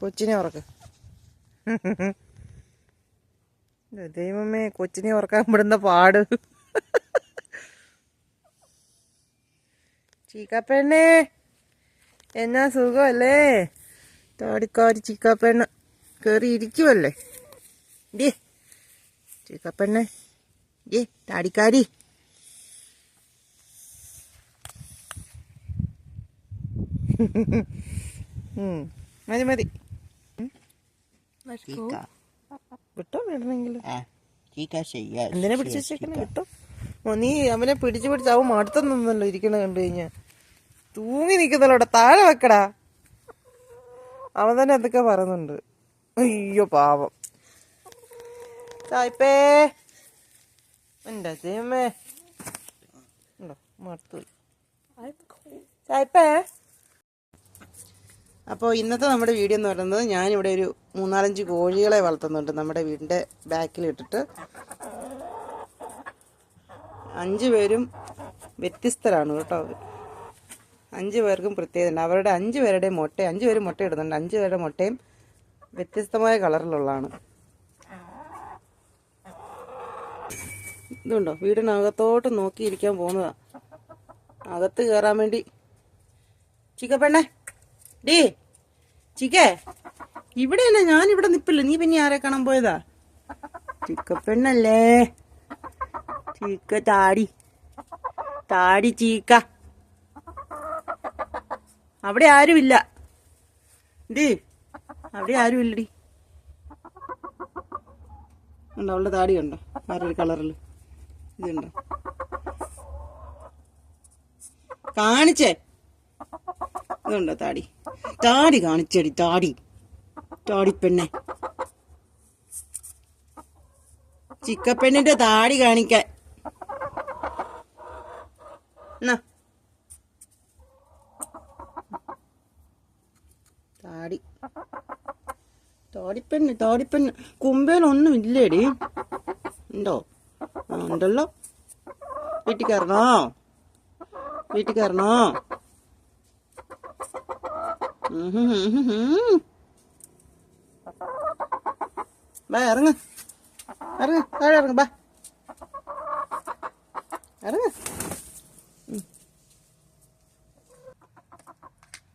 കൊച്ചിനെ ഉറക്ക്. ദൈവമേ കൊച്ചിനെ ഉറക്കാൻ വിടുന്ന പാട്. ചീക്കാപ്പെണ്ണേ എന്നാ സുഖമല്ലേ? താടിക്കാരി ചീക്കാപ്പെണ്ണ കയറി ഇരിക്കുവല്ലേ? ഡേ ചീക്കാപ്പെണ്ണേ ഡേ താടിക്കാരി. മതി മതി. വിട്ടോ വിടണമെങ്കിൽ ആ ചീക്ക ചെയ്യാ. എന്തിനാ പിടിച്ചു വെച്ചേക്കണേ? വിട്ടോ. നീ അവനെ പിടിച്ചു പിടിച്ച് അവൻ മടുത്തൊന്നല്ലോ ഇരിക്കണ കണ്ടു കഴിഞ്ഞാ. തൂങ്ങി നിക്കുന്നല്ലോ അവിടെ താഴെ വെക്കടാ. അവൻ തന്നെ എന്തൊക്കെ പറയുന്നുണ്ട്. അയ്യോ പാവം. ചായ്പേ എന്റെ ദൈവമേ? ഉണ്ടോ മടുത്തു. ചായ്പേ അപ്പോൾ ഇന്നത്തെ നമ്മുടെ വീഡിയോ എന്ന് പറയുന്നത് ഞാനിവിടെ ഒരു മൂന്നാലഞ്ച് കോഴികളെ വളർത്തുന്നുണ്ട് നമ്മുടെ വീടിന്റെ ബാക്കിലിട്ടിട്ട് അഞ്ച് പേരും വ്യത്യസ്തരാണ് കേട്ടോ. അഞ്ച് പേർക്കും പ്രത്യേകത അവരുടെ അഞ്ച് പേരുടെയും മുട്ട അഞ്ച് പേരും മുട്ട ഇടുന്നുണ്ട്. അഞ്ച് പേരുടെ മുട്ടയും വ്യത്യസ്തമായ കളറിലുള്ളതാണ്. ഇതുണ്ടോ? വീടിനകത്തോട്ട് നോക്കിയിരിക്കാൻ പോകുന്നതാ. അകത്ത് കയറാൻ വേണ്ടി. ചിക്കപ്പെണ്ണേ. ഡേ. ചിക്കേ ഇവിടെ തന്നെ ഞാൻ ഇവിടെ നിപ്പില്ല. നീ പിന്നെ ആരെ കാണാൻ പോയതാ? ചിക്ക പെണ്ണല്ലേ? ചീക്ക താടി. താടി ചീക്ക. അവിടെ ആരുമില്ല. ഡേ അവിടെ ആരുമില്ലടി. ഉണ്ടോ അവളുടെ താടി ഉണ്ടോ വേറൊരു കളറിൽ ഇതുണ്ടോ? കാണിച്ചേ. ഇതുണ്ടോ താടി? താടി കാണിച്ചടി താടി. താടി പെണ്ണെ. ചിക്കപ്പെണ്ണിന്റെ താടി കാണിക്കാൻ. താടി. താടിപ്പെണ്ണ് താടിപ്പെണ്ണ്. കുമ്പേലൊന്നും ഇല്ലേടി. ഉണ്ടോ? ഉണ്ടല്ലോ. വീട്ടിൽ കയറണോ? വീട്ടിൽ കയറണോ. ബാ ഇറങ്ങ. ഇറങ്ങ. താഴെ ഇറങ്ങ ബാ. ഇറങ്ങ.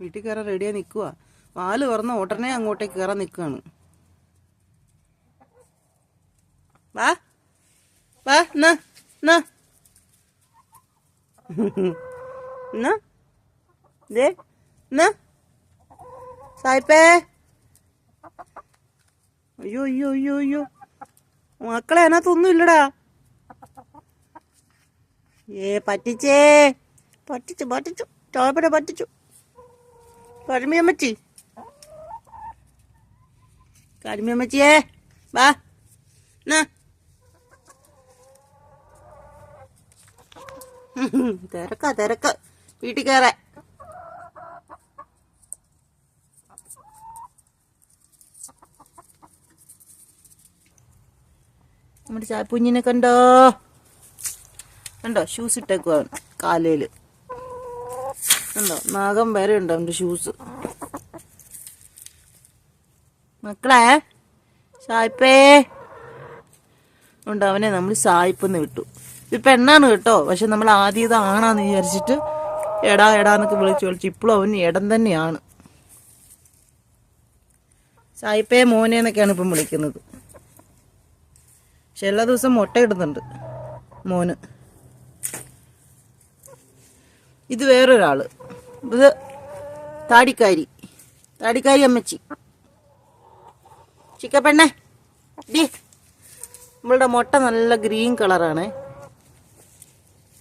വീട്ടിൽ കയറാൻ റെഡിയായി നിൽക്കുക വാൽ തുറന്ന് ഉടനെ അങ്ങോട്ടേക്ക് കയറാൻ നിൽക്കുകയാണ് വാ വാ എന്നാ? എന്നാ? എന്നാ? ദേ എന്നാ? സായിപ്പേ അയ്യോ അയ്യോ അയ്യോ അയ്യോ. മക്കളെ അതിനകത്തൊന്നും ഏ പറ്റിച്ചേ. പറ്റിച്ചു പറ്റിച്ചു. ചോപ്പനെ പറ്റിച്ചു. കരിമിയമ്മച്ചി കരിമിയമ്മച്ചിയേ വാ. എന്നാ. തിരക്ക തിരക്ക്. വീട്ടിൽ കയറാൻ. നമ്മുടെ ചാപ്പുഞ്ഞിനെ കണ്ടോ? കണ്ടോ? ഷൂസ് ഇട്ടേക്കുവാണ് കാലയിൽ കണ്ടോ? നാഗം വരെ ഉണ്ടോ അവന്റെ ഷൂസ് മക്കളെ സായിപ്പേ. ഉണ്ട് അവനെ നമ്മൾ സായിപ്പെന്ന് വിട്ടു. ഇത് പെണ്ണാണ് കേട്ടോ? പക്ഷെ നമ്മൾ ആദ്യം ഇത് ആണാന്ന് വിചാരിച്ചിട്ട് എടാ എടാന്നൊക്കെ വിളിച്ചു വിളിച്ചു ഇപ്പോഴും അവൻ ഇടം തന്നെയാണ്. സായിപ്പേ മോനെ എന്നൊക്കെയാണ് ഇപ്പം വിളിക്കുന്നത്. പക്ഷെ എല്ലാ ദിവസവും മുട്ട ഇടുന്നുണ്ട് മോന്. ഇത് വേറൊരാൾ. ഇത് താടിക്കാരി. താടിക്കാരി അമ്മച്ചി. ചിക്കപ്പെണ്ണേ ഡി നമ്മളുടെ മുട്ട നല്ല ഗ്രീൻ കളറാണ്.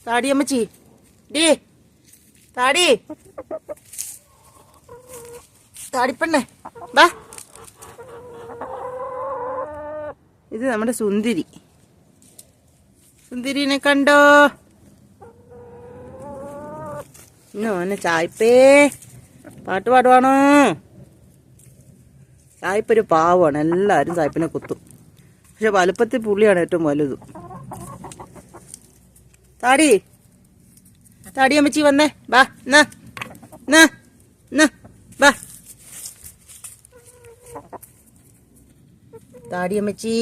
താടി അമ്മച്ചി ഡി താടി. താടിപ്പെണ്ണേ ബാ ഇത് നമ്മുടെ സുന്ദരി. സുന്ദരിനെ കണ്ടോ? ഇന്നോനെ ചായ്പേ പാട്ട് പാടുവാണോ? ചായ്പൊരു പാവമാണ് എല്ലാവരും ചായ്പിനെ കുത്തും. പക്ഷെ വലുപ്പത്തിൽ പുള്ളിയാണ് ഏറ്റവും വലുത്. താടി. താടി അമ്മച്ചി വന്നേ. ബാ ന ബാ താടിയമ്മച്ചി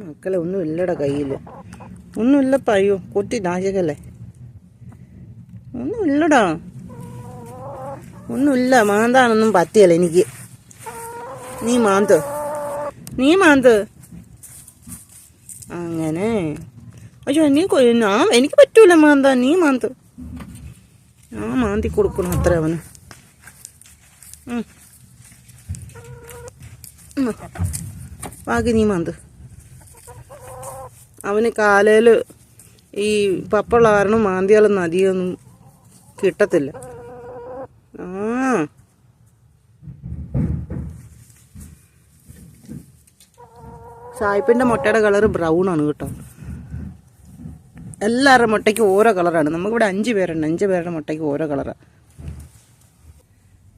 മക്കളെ ഒന്നും ഇല്ലടാ കയ്യിൽ ഒന്നുമില്ല അയ്യോ കുട്ടി നാശകല്ലേ ഒന്നുമില്ലടാ ഒന്നുമില്ല മാന്താനൊന്നും പറ്റിയല്ല എനിക്ക്. നീ മാന്ത്. നീ മാന്ത്. അങ്ങനെ. അയ്യോ നീ ഞാൻ എനിക്ക് പറ്റൂല മാന്ത നീ മാന്ത്. ഞാൻ മാന്തി കൊടുക്കണം അത്ര അവന്. ഉം. ഉം. ബാക്കി നീ മാന്ത്. അവന് കാലയിൽ ഈ പപ്പുള്ള കാരണം മാന്തിയാലൊന്നും അധികമൊന്നും കിട്ടത്തില്ല. ആ. സായിപ്പിന്റെ മുട്ടയുടെ കളർ ബ്രൗൺ ആണ് കേട്ടോ. എല്ലാവരുടെ മുട്ടയ്ക്ക് ഓരോ കളറാണ്. നമുക്കിവിടെ അഞ്ച് പേരുണ്ട്. അഞ്ച് പേരുടെ മുട്ടയ്ക്ക് ഓരോ കളറാണ്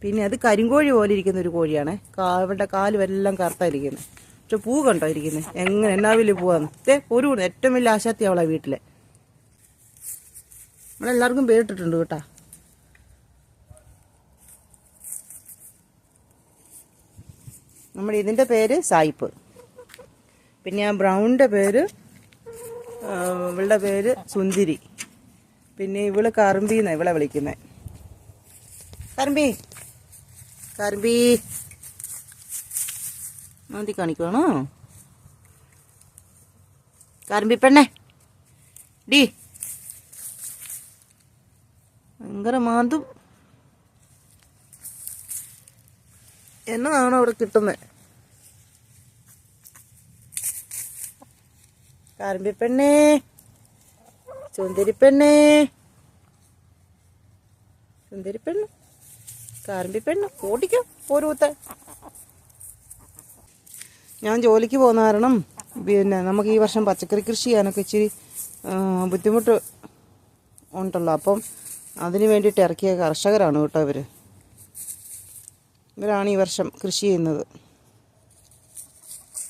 പിന്നെ അത് കരിങ്കോഴി പോലെ ഇരിക്കുന്ന ഒരു കോഴിയാണ്. അവരുടെ കാൽ എല്ലാം കറുത്തായിരിക്കുന്നത് പക്ഷെ പൂ കണ്ടോ ഇരിക്കുന്നത് എങ്ങനെ എന്നാ വലിയ പൂവാന്ന്? ദേ ഒരു ഏറ്റവും വലിയ ആശാത്തി അവളാ വീട്ടിലെ. നമ്മളെല്ലാവർക്കും പേരിട്ടിട്ടുണ്ട് കേട്ടാ. നമ്മുടെ ഇതിന്റെ പേര് സായിപ്പ്. പിന്നെ ആ ബ്രൗണിന്റെ പേര് ഇവളുടെ പേര് സുന്ദരി. പിന്നെ ഇവൾ കറുമ്പിന്നാണ് ഇവളെ വിളിക്കുന്നത് കറുമ്പി കറുമ്പി മാന്തി കാണിക്കുവാണോ കറുമ്പി പെണ്ണേ ഡി ഭയങ്കര മാന്തും എന്നതാണോ അവിടെ കിട്ടുന്നത് കാരമ്പി പെണ്ണേ സുന്ദരി പെണ്ണേ സുന്ദരി പെണ്ണ് കാരമ്പി പെണ്ണ് ഓടിക്കോ ഓരോത്ത ഞാൻ ജോലിക്ക് പോകുന്ന കാരണം പിന്നെ നമുക്ക് ഈ വർഷം പച്ചക്കറി കൃഷി ചെയ്യാനൊക്കെ ഇച്ചിരി ബുദ്ധിമുട്ട് ഉണ്ടല്ലോ. അപ്പം അതിന് വേണ്ടിയിട്ട് ഇറക്കിയ കർഷകരാണ് കേട്ടോ ഇവർ ഇവരാണ് ഈ വർഷം കൃഷി ചെയ്യുന്നത്.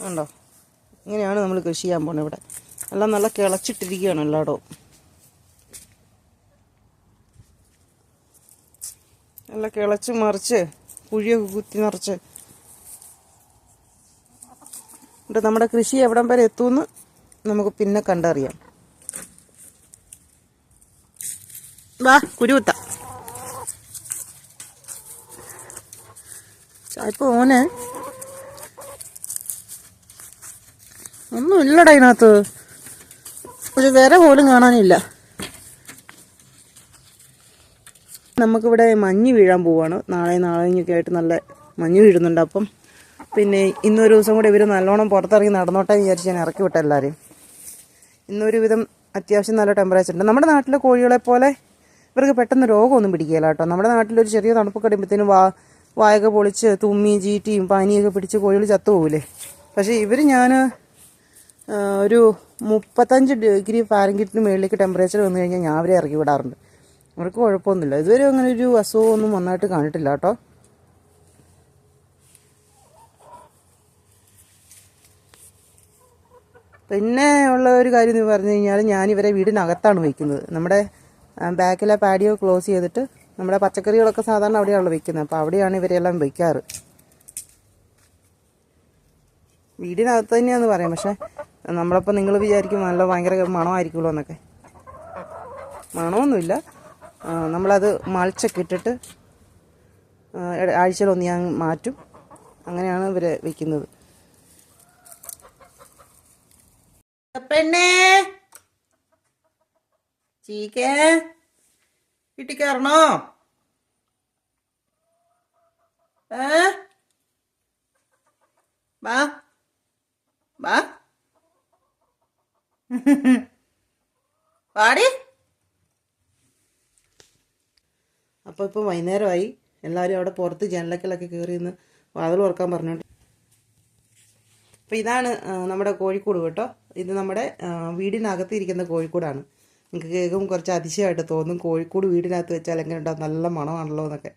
ഉണ്ടോ ഇങ്ങനെയാണ് നമ്മൾ കൃഷി ചെയ്യാൻ പോകുന്നത് ഇവിടെ. എല്ലാം നല്ല കിളച്ചിട്ടിരിക്കുകയാണ് എല്ലായിടവും. നല്ല കിളച്ച് മറിച്ച് കുഴിയൊക്കെ കുത്തി നിറച്ച്. എന്നിട്ട് നമ്മുടെ കൃഷി എവിടം വരെ എത്തുമെന്ന് നമുക്ക് പിന്നെ കണ്ടറിയാം. വാ കുരുത്ത ചായപ്പ് ഓനെ ഒന്നും ഇല്ലടാ ഇതിനകത്ത്. ഒരു വിര പോലും കാണാനില്ല. നമുക്കിവിടെ മഞ്ഞ് വീഴാൻ പോവാണ്. നാളെ നാളെയൊക്കെ ആയിട്ട് നല്ല മഞ്ഞ് വീഴുന്നുണ്ട് അപ്പം. പിന്നെ ഇന്നൊരു ദിവസം കൂടി ഇവർ നല്ലോണം പുറത്തിറങ്ങി നടന്നോട്ടെ വിചാരിച്ച് ഞാൻ ഇറക്കി വിട്ട എല്ലാവരെയും ഇന്നൊരു വിധം അത്യാവശ്യം നല്ല ടെമ്പറേച്ചർ ഉണ്ട്. നമ്മുടെ നാട്ടിലെ കോഴികളെ പോലെ ഇവർക്ക് പെട്ടെന്ന് രോഗമൊന്നും പിടിക്കില്ല കേട്ടോ. നമ്മുടെ നാട്ടിലൊരു ചെറിയ തണുപ്പ് കഴിയുമ്പോഴത്തേനും വാ വായൊക്കെ പൊളിച്ച് തുമ്മി ചീറ്റിയും പനിയൊക്കെ പിടിച്ച് കോഴികൾ ചത്തുപോകില്ലേ പക്ഷേ ഇവർ ഞാൻ ഒരു മുപ്പത്തഞ്ച് ഡിഗ്രി ഫാരൻഹീറ്റിന് മുകളിലേക്ക് ടെമ്പറേച്ചർ വന്നു കഴിഞ്ഞാൽ ഞാൻ അവരെ ഇറക്കി വിടാറുണ്ട്. അവർക്ക് കുഴപ്പമൊന്നുമില്ല. ഇതുവരെ അങ്ങനെ ഒരു അസുഖമൊന്നും നന്നായിട്ട് കാണിട്ടില്ല കേട്ടോ. പിന്നെ ഉള്ള ഒരു കാര്യം എന്ന് പറഞ്ഞു കഴിഞ്ഞാൽ ഞാനിവരെ വീടിനകത്താണ് വയ്ക്കുന്നത് നമ്മുടെ ബാക്കിലെ പാഡിയോ ക്ലോസ് ചെയ്തിട്ട് നമ്മുടെ പച്ചക്കറികളൊക്കെ സാധാരണ അവിടെയാണല്ലോ വയ്ക്കുന്നത് അപ്പോൾ അവിടെയാണ് ഇവരെല്ലാം വയ്ക്കാറ് വീടിനകത്ത് തന്നെയാന്ന് പറയാം. പക്ഷെ നമ്മളപ്പോൾ നിങ്ങൾ വിചാരിക്കും നല്ല ഭയങ്കര മണമായിരിക്കുമല്ലോ എന്നൊക്കെ. മണമൊന്നുമില്ല. നമ്മളത് മൾച്ചൊക്കെ ഇട്ടിട്ട് ആഴ്ചയിലൊന്ന് ഞാൻ മാറ്റും. അങ്ങനെയാണ് ഇവരെ വെക്കുന്നത്. പെണ്ണേ! ചീക്കേ! വീട്ടിൽ കയറണോ ഏ? വാ വാ പാടി അപ്പോൾ ഇപ്പം വൈകുന്നേരമായി. എല്ലാവരും അവിടെ പുറത്ത് ജനലക്കലൊക്കെ കയറി നിന്ന് വാതിൽ ഓർക്കാൻ പറഞ്ഞിട്ട് അപ്പോൾ ഇതാണ് നമ്മുടെ കോഴിക്കൂട് കേട്ടോ. ഇത് നമ്മുടെ വീടിനകത്ത് ഇരിക്കുന്ന കോഴിക്കൂടാണ്. നിങ്ങൾക്ക് കേൾക്കുമ്പോൾ കുറച്ച് അതിശയമായിട്ട് തോന്നും. കോഴിക്കൂട് വീടിനകത്ത് വെച്ചാൽ എങ്ങനെ ഉണ്ടാവും നല്ല മണമാണല്ലോ എന്നൊക്കെ.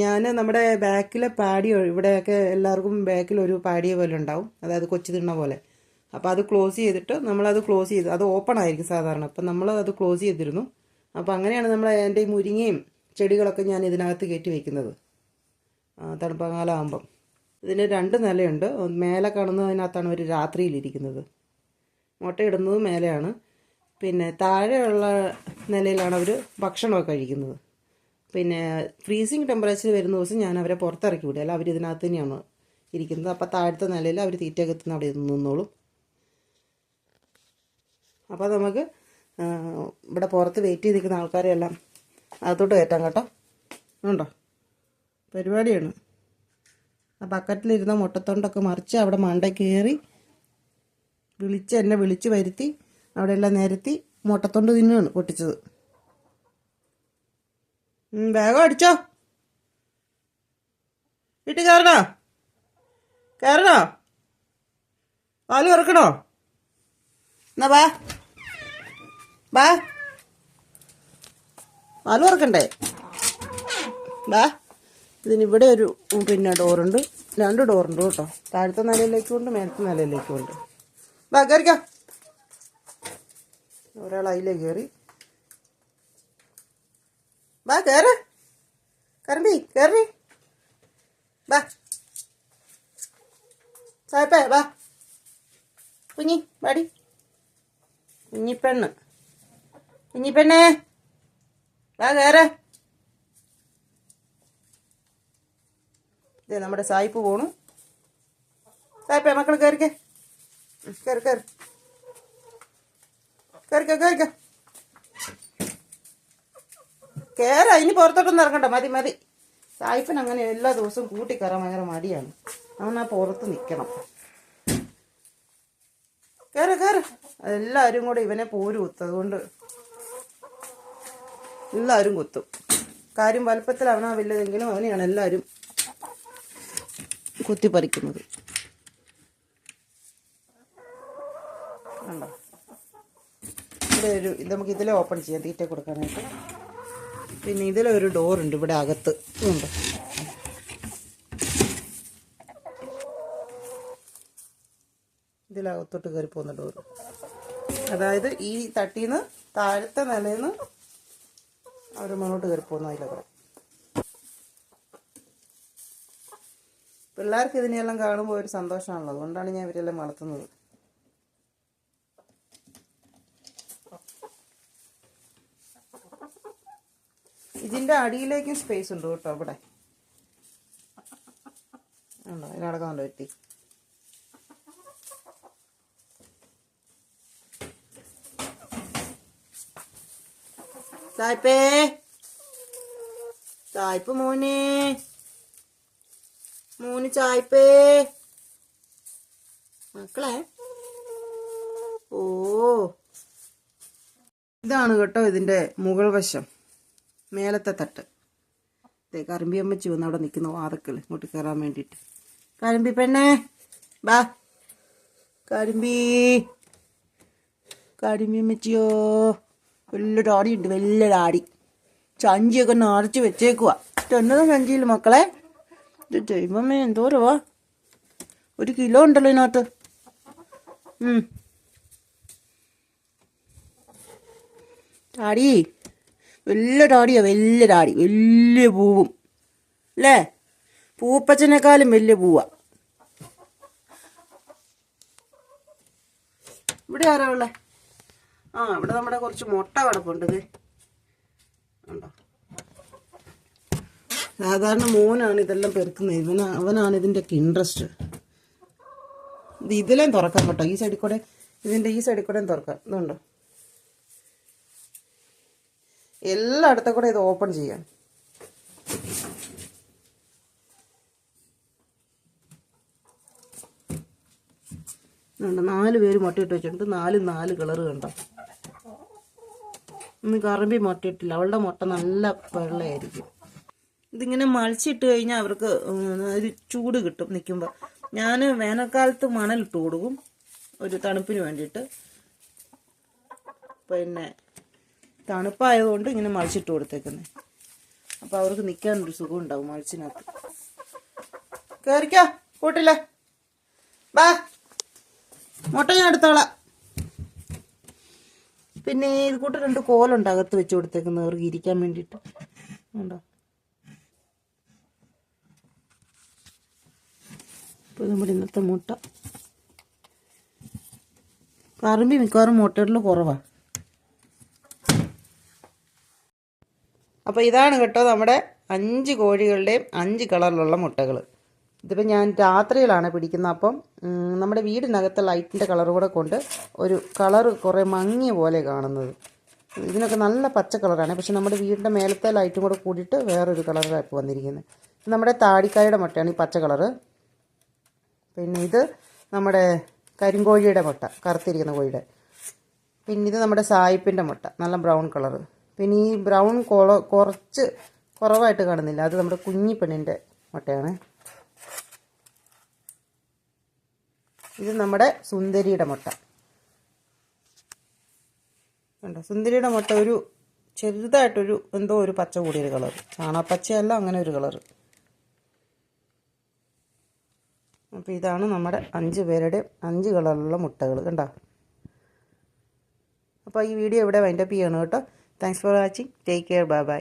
ഞാൻ നമ്മുടെ ബാക്കിലെ പാടി ഇവിടെയൊക്കെ എല്ലാവർക്കും ബാക്കിൽ ഒരു പാടിയ പോലെ ഉണ്ടാവും. അതായത് കൊച്ചു തിണ്ണ പോലെ. അപ്പോൾ അത് ക്ലോസ് ചെയ്തിട്ട് നമ്മളത് ക്ലോസ് ചെയ്ത് അത് ഓപ്പൺ ആയിരിക്കും സാധാരണ. അപ്പം നമ്മൾ അത് ക്ലോസ് ചെയ്തിരുന്നു. അപ്പോൾ അങ്ങനെയാണ് നമ്മൾ എന്റെ ഈ മുരിങ്ങയും ചെടികളൊക്കെ ഞാൻ ഇതിനകത്ത് കയറ്റി വയ്ക്കുന്നത് തണുപ്പകാലമാകുമ്പം ഇതിന് രണ്ട് നിലയുണ്ട്. മേലെ കാണുന്നതിനകത്താണ് ഒരു രാത്രിയിലിരിക്കുന്നത്. മുട്ടയിടുന്നത് മേലെയാണ്. പിന്നെ താഴെയുള്ള നിലയിലാണ് അവർ ഭക്ഷണമൊക്കെ കഴിക്കുന്നത്. പിന്നെ ഫ്രീസിങ് ടെമ്പറേച്ചർ വരുന്ന ദിവസം ഞാൻ അവരെ പുറത്തിറക്കി വിടുക അല്ല അവർ ഇതിനകത്ത് തന്നെയാണ് ഇരിക്കുന്നത്. അപ്പോൾ താഴത്തെ നിലയിൽ അവർ തീറ്റയൊക്കെ എത്തുന്ന അവിടെ നിന്നോളും. അപ്പോൾ നമുക്ക് ഇവിടെ പുറത്ത് വെയിറ്റ് ചെയ്തിരിക്കുന്ന ആൾക്കാരെയെല്ലാം അകത്തോട്ട് കയറ്റാം കേട്ടോ. ഉണ്ടോ? പരിപാടിയാണ്. ആ ബക്കറ്റിലിരുന്ന മുട്ടത്തൊണ്ടൊക്കെ മറിച്ച് അവിടെ മണ്ട കയറി വിളിച്ച് എന്നെ വിളിച്ച് വരുത്തി അവിടെ എല്ലാം നിരത്തി മുട്ടത്തൊണ്ട് തിന്നുകയാണ് പൊട്ടിച്ചത്. വേഗം അടിച്ചോ. വീട്ടിൽ കയറണോ? കയറണോ? പാൽ കറക്കണോ എന്നാ വാ. വാ പാൽ കറക്കണ്ടേ ബാ. ഇതിനിവിടെ ഒരു പിന്നെ ഡോറുണ്ട്. രണ്ട് ഡോറുണ്ട് കേട്ടോ. താഴത്തെ നിലയിലേക്കും ഉണ്ട് മേലത്തെ നിലയിലേക്കും ഉണ്ട് വാ കയറിക്കോ ഒരാൾ അതിലേ കയറി ബാ കയറ കരമ്പി കയറി ബാ. സായപ്പേ വാ കുഞ്ഞി വാടി കുഞ്ഞിപ്പെണ്ണ് കുഞ്ഞിപ്പെണ്ണേ വാ കയറ് ഇത് നമ്മുടെ സായിപ്പ് പോണു. സായിപ്പേ മക്കൾ കയറിക്കേ കയറി കയറി കയറിക്കോ കയറിക്കോ കയറാ ഇനി പുറത്തോട്ടൊന്നും ഇറങ്ങണ്ട. മതി മതി. സായിപ്പൻ അങ്ങനെ എല്ലാ ദിവസവും കൂട്ടി കയറാൻ ഭയങ്കര മടിയാണ്. അവൻ ആ പുറത്ത് നിൽക്കണം കയറ കയറ എല്ലാവരും കൂടെ ഇവനെ പോര് അതുകൊണ്ട് എല്ലാവരും കുത്തും. കാര്യം വലുപ്പത്തിൽ അവനാ വലുതെങ്കിലും അവനെയാണ് എല്ലാവരും കുത്തിപ്പറിക്കുന്നത്. ഇവിടെ ഒരു ഇത് നമുക്ക് ഇതിലെ ഓപ്പൺ ചെയ്യാം തീറ്റ കൊടുക്കാനായിട്ട്. പിന്നെ ഇതിലെ ഒരു ഡോറുണ്ട് ഇവിടെ അകത്ത്. ഉണ്ട് ഇതിലകത്തോട്ട് കയറി പോകുന്ന ഡോറ് അതായത് ഈ തട്ടിന്ന് താഴത്തെ നിലയിൽ നിന്ന് അവർ മുന്നോട്ട് കയറി പോകുന്ന അതിലൂടെ പിള്ളേർക്ക് ഇതിനെല്ലാം കാണുമ്പോൾ ഒരു സന്തോഷമാണല്ലോ. അതുകൊണ്ടാണ് ഞാൻ ഇവരെല്ലാം വളർത്തുന്നത്. ഇതിന്റെ അടിയിലേക്കും സ്പേസ് ഉണ്ട് കേട്ടോ ഇവിടെ. ഉണ്ടോ? ഇതിനടക്കാൻ എത്തി സായ്പേ സായ്പ് മോനെ. മോന് ചായ്പേ. മക്കളെ. ഓ. ഇതാണ് കേട്ടോ ഇതിന്റെ മുകൾ വശം. മേലത്തെ തട്ട്. ദേ കറമ്പി അമ്മച്ചി വന്ന് അവിടെ നിൽക്കുന്ന വാതക്കൾ ഇങ്ങോട്ട് കയറാൻ വേണ്ടിയിട്ട്. കരമ്പി പെണ്ണേ ബാ. കരിമ്പി കരിമ്പി അമ്മച്ചിയോ. വലിയൊരു ഉണ്ട് വലിയൊരു ആടി ചഞ്ചിയൊക്കെ നിറച്ച് വെച്ചേക്കുക എന്നതാ ചഞ്ചിയിൽ മക്കളെ? ഇത് ദൈവമേ എന്തോരവാ ഒരു കിലോ ഉണ്ടല്ലോ ഇതിനകത്ത്. താടി വലിയ താടിയാ വലിയ താടി വലിയ പൂവും. അല്ലേ? പൂപ്പച്ചനേക്കാളും വലിയ പൂവാ. ഇവിടെ ആരാ ഉള്ളേ? ആ ഇവിടെ നമ്മുടെ കുറച്ച് മുട്ട കിടപ്പുണ്ട് ഉണ്ടോ സാധാരണ മോനാണ് ഇതെല്ലാം പെറുക്കുന്നത്. ഇവന അവനാണ് ഇതിന്റെയൊക്കെ ഇൻട്രസ്റ്റ് ഇത് ഇതിലേം തുറക്കാം കേട്ടോ. ഈ സൈഡിൽ കൂടെ ഇതിന്റെ ഈ സൈഡിൽ കൂടെയും തുറക്കാം. ഇതുണ്ടോ എല്ലായിടത്തും കൂടെ ഇത് ഓപ്പൺ ചെയ്യാം നാല് പേര് മുട്ടയിട്ട് വെച്ചിട്ടുണ്ട്. നാല് നാല് കളറ് കണ്ടോ? ഇന്ന് കറമ്പി മുട്ടയിട്ടില്ല. അവളുടെ മുട്ട നല്ല വെള്ളയായിരിക്കും. ഇതിങ്ങനെ മളിച്ചിട്ട് കഴിഞ്ഞാൽ അവർക്ക് ഒരു ചൂട് കിട്ടും നിൽക്കുമ്പോൾ ഞാൻ വേനൽക്കാലത്ത് മണലിട്ട് കൊടുക്കും. ഒരു തണുപ്പിന് വേണ്ടിയിട്ട്. പിന്നെ തണുപ്പായതുകൊണ്ട് ഇങ്ങനെ മളിച്ചിട്ട് കൊടുത്തേക്കുന്നത് അപ്പോൾ അവർക്ക് നിൽക്കാനൊരു സുഖം ഉണ്ടാവും മളിച്ചിനകത്ത് കയറിക്കോ കൂട്ടില്ലേ ബാ. മുട്ട ഞാൻ എടുത്തോളാം. പിന്നെ ഇത് കൂട്ട് രണ്ട് കോലുണ്ട് അകത്ത് വെച്ച് കൊടുത്തേക്കുന്നത്. അവർക്ക് ഇരിക്കാൻ വേണ്ടിയിട്ട്. ഉണ്ടോ അപ്പോൾ നമ്മുടെ ഇന്നത്തെ മുട്ട. കറുമ്പി മിക്കവാറും മുട്ടകളിൽ കുറവാണ് അപ്പോൾ ഇതാണ് കേട്ടോ നമ്മുടെ അഞ്ച് കോഴികളുടെയും അഞ്ച് കളറിലുള്ള മുട്ടകൾ ഇതിപ്പോൾ ഞാൻ രാത്രിയിലാണ് പിടിക്കുന്നത്. അപ്പം നമ്മുടെ വീടിനകത്തെ ലൈറ്റിന്റെ കളർ കൂടെ കൊണ്ട് ഒരു കളർ കുറേ മങ്ങിയ പോലെ കാണുന്നത്. ഇതിനൊക്കെ നല്ല പച്ച കളറാണ്. പക്ഷെ നമ്മുടെ വീടിന്റെ മേലത്തെ ലൈറ്റും കൂടെ കൂടിയിട്ട് വേറൊരു കളറാണ് വന്നിരിക്കുന്നത്. നമ്മുടെ താടിക്കായുടെ മുട്ടയാണ് ഈ പച്ച കളറ്. പിന്നെ ഇത് നമ്മുടെ കരിങ്കോഴിയുടെ മുട്ട കറുത്തിരിക്കുന്ന കോഴിയുടെ. പിന്നെ ഇത് നമ്മുടെ സായിപ്പിന്റെ മുട്ട നല്ല ബ്രൗൺ കളറ്. പിന്നെ ഈ ബ്രൗൺ കുറച്ച് കുറവായിട്ട് കാണുന്നില്ല. അത് നമ്മുടെ കുഞ്ഞിപ്പെണ്ണിന്റെ മുട്ടയാണ്. ഇത് നമ്മുടെ സുന്ദരിയുടെ മുട്ട. കണ്ടോ? സുന്ദരിയുടെ മുട്ട ഒരു ചെറുതായിട്ടൊരു എന്തോ ഒരു പച്ച കൂടിയൊരു കളർ ചാണാപ്പച്ചയല്ല അങ്ങനെ ഒരു കളർ അപ്പോൾ ഇതാണ് നമ്മുടെ അഞ്ച് പേരുടെ അഞ്ച് കളറിലുള്ള മുട്ടകൾ കണ്ടോ? അപ്പോൾ ഈ വീഡിയോ ഇവിടെ വൈൻഡപ്പ് ചെയ്യണം കേട്ടോ. Thanks for watching take care bye bye